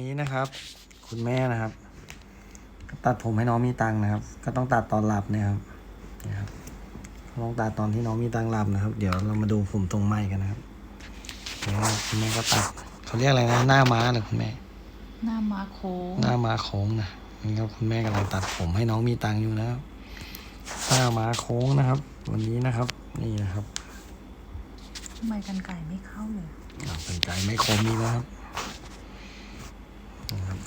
นี้นะครับ คุณแม่นะครับ ตัดผมให้น้องมีตังค์นะครับ ก็ต้องตัดตอนหลับเนี่ยครับนี่ครับต้องตัดตอนที่น้องมีตังค์หลับนะครับ เดี๋ยวเรามาดูผมตรงไม้กันนะครับเดี๋ยวคุณแม่ก็ตัดเขาเรียกอะไรนะหน้าม้าเหรอคุณแม่ หน้ามาโค้งหน้าม้าโค้งนะนี่ครับคุณแม่กำลังตัดผมให้น้องมีตังค์อยู่นะครับหน้าม้าโค้งนะครับ วันนี้นะครับ นี่นะครับทำไมกันไก่ไม่เข้าเลยอ่าเป็นใจไม่คมนี่นะครับนะครับ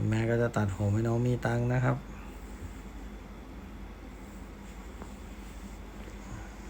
คุณแม่ก็จะตัดผมให้น้องมีตังค์นะครับ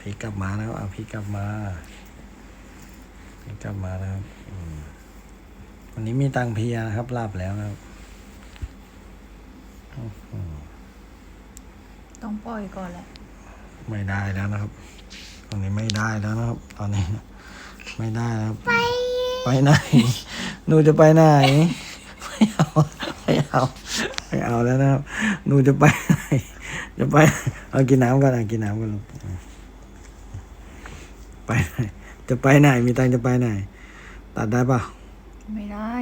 พลิกกลับมานะครับเอาพลิกกลับมาพลิกกลับมานะครับอืมวันนี้มีตังค์เพลียนะครับหลับแล้วนะครับอื้อหือต้องปล่อยก่อนแหละไม่ได้แล้วนะครับ ตอนนี้ไม่ได้แล้วนะครับ ตอนนี้ ไม่ได้แล้วครับไปไหนหนูจะไปไหน ไม่เอา ไม่เอาไม่เอาแล้วนะครับหนูจะไปไหนจะไป เอากินน้ำก่อนอะกินน้ำก่อนลูกไปไหนจะไปไหนมีตังค์จะไปไหน ตัดได้ปะไม่ได้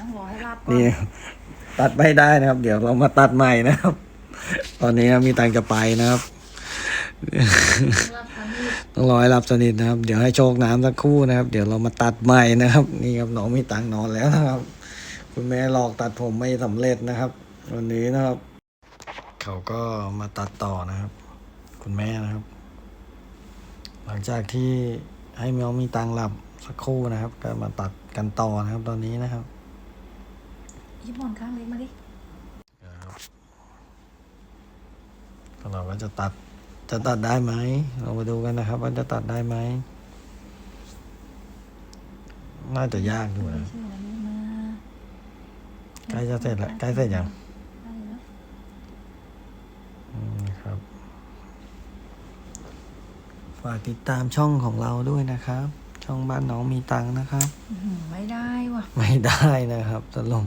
ต้องรอให้รับก่อนนี่ตัดไม่ได้นะครับ เดี๋ยวเรามาตัดใหม่นะครับ ตอนนี้มีตังค์จะไปนะครับรับครั้งนี้ต้องรอให้รับสนิทนะครับ เดี๋ยวให้โชคน้ำสักครู่นะครับ เดี๋ยวเรามาตัดใหม่นะครับ นี่ครับน้องมีตังค์นอนแล้วนะครับ คุณแม่หลอกตัดผมไม่สำเร็จนะครับ วันนี้นะครับ เขาก็มาตัดต่อนะครับ คุณแม่นะครับ หลังจากที่ให้น้องมีตังค์หลับสักครู่นะครับ ก็มาตัดกันต่อนะครับ ตอนนี้นะครับยิบหมอนข้างเล็กมาดิครับเราก็จะตัดจะตัดได้ไหมเรามาดูกันนะครับ ว่าจะตัดได้ไหมน่าจะยากอยู่ไม่นะใช่แล้วลูกนะ ใกล้จะเสร็จแล้วใกล้เสร็จยังใกล้แล้วอืมครับ ฝากติดตามช่องของเราด้วยนะครับ ช่องบ้านน้องมีตังค์นะครับอื้อหือไม่ได้ว่ะ ไม่ได้นะครับสรุป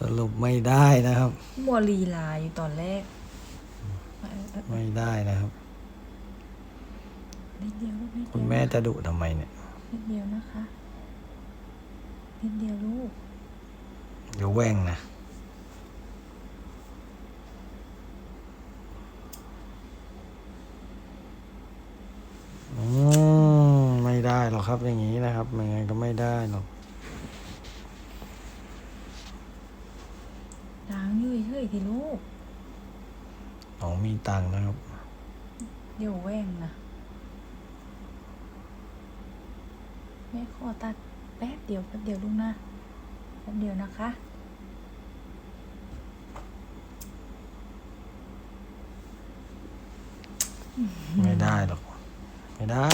สรุปไม่ได้นะครับ มัวลีลาอยู่ตอนแรกเออเออไม่ได้นะครับ นิดเดียวลูกนิดเดียวคุณแม่จะดุทำไมเนี่ย นิดเดียวนะคะ นิดเดียวลูก เดี๋ยวแหว่งนะ อืม ไม่ได้หรอกครับอย่างนี้นะครับยังไงก็ไม่ได้หรอกล้างอยู่เฉยๆทีลูกน้องมีตังค์นะครับ เดี๋ยวแหว่งนะแม่ขอตัดแป๊บเดียวแป๊บเดียวลูกนะแป๊บเดียวนะคะ ไม่ได้หรอก ไม่ได้